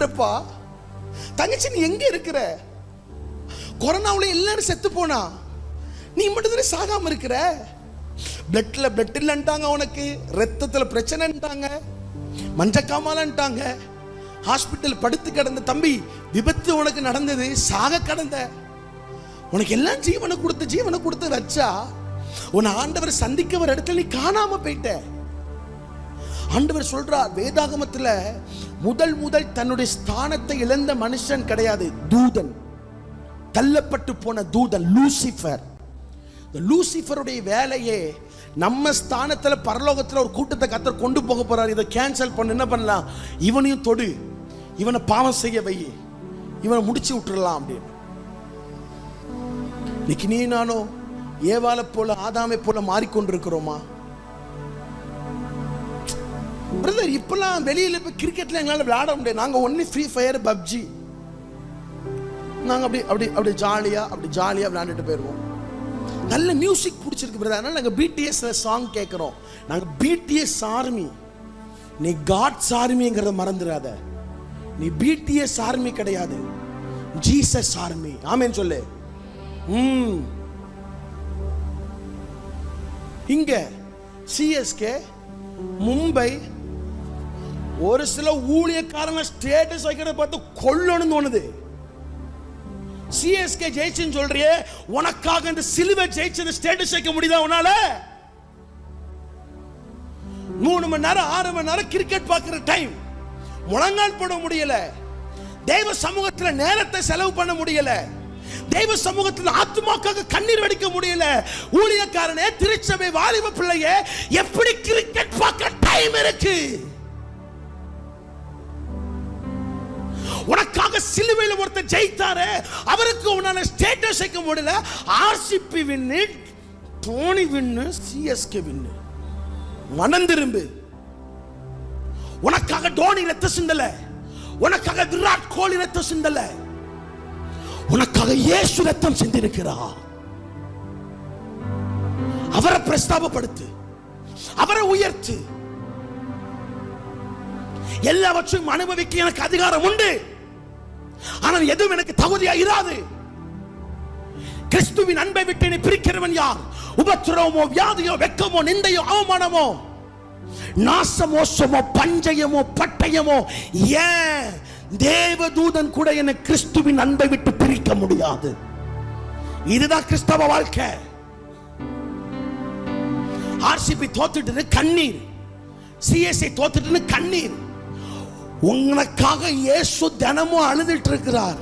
இருக்கிறப்பா தங்கச்சி நீ எங்க இருக்கிற? கொரோனாவுல எல்லாரும் செத்து போனா நீ மட்டும் தானே சாகாம இருக்கிற? பிளட்ல பிளட் இல்லைன்ட்டாங்க உனக்கு ரத்தத்துல பிரச்சனைன்ட்டாங்க மஞ்சக்காமலன்ட்டாங்க. ஹாஸ்பிட்டல் படுத்து கிடந்த தம்பி விபத்து உனக்கு நடந்தது சாக கடந்த. உனக்கு எல்லாம் ஜீவனை கொடுத்து ஜீவனை கொடுத்து வச்சா உன் ஆண்டவர் சந்திக்க ஒரு இடத்துல நீ காணாம போயிட்ட. ஆண்டவர் சொல்றார் வேதாகமத்துல முதல் முதல் தன்னுடைய ஸ்தானத்தை இழந்த மனுஷன் கிடையாது தூதன். தள்ளப்பட்டு போன தூதன் லூசிஃபர் இந்த லூசிஃபருடைய வேலையே நம்ம ஸ்தானத்தில் பரலோகத்தில் ஒரு கூட்டத்தை கத்தர் கொண்டு போக போறார். இதை கேன்சல் பண்ண என்ன பண்ணலாம்? இவனையும் தொடு. இவனை பாவம் செய்ய வை. இவனை முடிச்சு விட்டுடலாம் அப்படின்னு. இன்னைக்கு நீ நானோ ஏவாலை போல ஆதாமை போல மாறிக்கொண்டிருக்கிறோமா? பிரதர் இப்பெல்லாம் வெளியில் போய் கிரிக்கெட்ல எங்களால் விளையாட முடியாது. நாங்கள் ஒன்லி ஃப்ரீ ஃபயர் பப்ஜி நாங்கள் அப்படி அப்படி அப்படி ஜாலியாக அப்படி ஜாலியாக விளையாண்டுட்டு போயிடுவோம் நல்ல மியூசிக் பிடிச்சிருக்கு பிரதர் அதனால் நாங்கள் பிடிஎஸ்ல சாங் கேட்குறோம் நாங்கள் பிடிஎஸ் ஆர்மி நீ காட்ஸ் ஆர்மிங்கிறத மறந்துடாத. நீ பிடிஎஸ் ஆர்மி கிடையாது. ஜீசஸ் ஆர்மி ஆமேன்னு சொல்லு. ம். இங்க சிஎஸ்கே மும்பை ஒரு சில ஊழியக்காரன ஸ்டேட்டஸ் வைக்கிறத பார்த்து கொல்லணும்னு தோணுது. சிஎஸ்கே ஜெயிச்சுன்னு சொல்றியே உனக்காக இந்த சிலுவை ஜெயிச்சது ஸ்டேட்டஸ் வைக்க முடியுதா உன்னால? மூணு மணி நேரம் ஆறு மணி நேரம் கிரிக்கெட் பார்க்குற டைம் முழங்கால் போட முடியல. தெய்வ சமூகத்தில் நேரத்தை செலவு பண்ண முடியல. தெய்வ சமூகத்தில் ஆத்மாக்காக கண்ணீர் வடிக்க முடியல. ஊழியக்காரனே திருச்சபை வாலிப பிள்ளைய எப்படி கிரிக்கெட் பார்க்க டைம் இருக்கு? உனக்காக சிலுவையில் ஒருத்தர் ஜெயித்தாரு அவருக்கு உன்னால ஸ்டேட்டஸ் வைக்க முடியல. RCB win Dhoni win CSK win. மனம் திரும்பு உனக்காக டோனி ரத்த சிந்தல. உனக்காக விராட் கோலி ரத்த சிந்தல. உனக்காக இயேசு ரத்தம் சிந்திருக்கிறா அவரை பிரஸ்தாபப்படுத்து. அவரை உயர்த்து. எல்லாவற்றையும் அனுபவிக்க எனக்கு அதிகாரம் உண்டு. ஆனால் எதுவும் எனக்கு தகுதியா இராது. கிறிஸ்துவின் அன்பை விட்டு என்னை பிரிக்கிறவன் யார்? உபத்திரவமோ வியாதியோ வெக்கமோ நிந்தையோ அவமானமோ? நாசமோசமோ பஞ்சயமோ பட்டயமோ? ஏன் தேவதூதன் கூட என்னை கிறிஸ்துவின் அன்பை விட்டு பிரிக்க முடியாது? இதுதான் கிறிஸ்தவ வாழ்க்கை. ஆர்சிபி தோத்துட்டு கண்ணீர். சிஎஸ்ஐ தோத்துட்டு கண்ணீர். உனக்காக இயேசு தினமும் அழுதுட்டு இருக்கிறார்.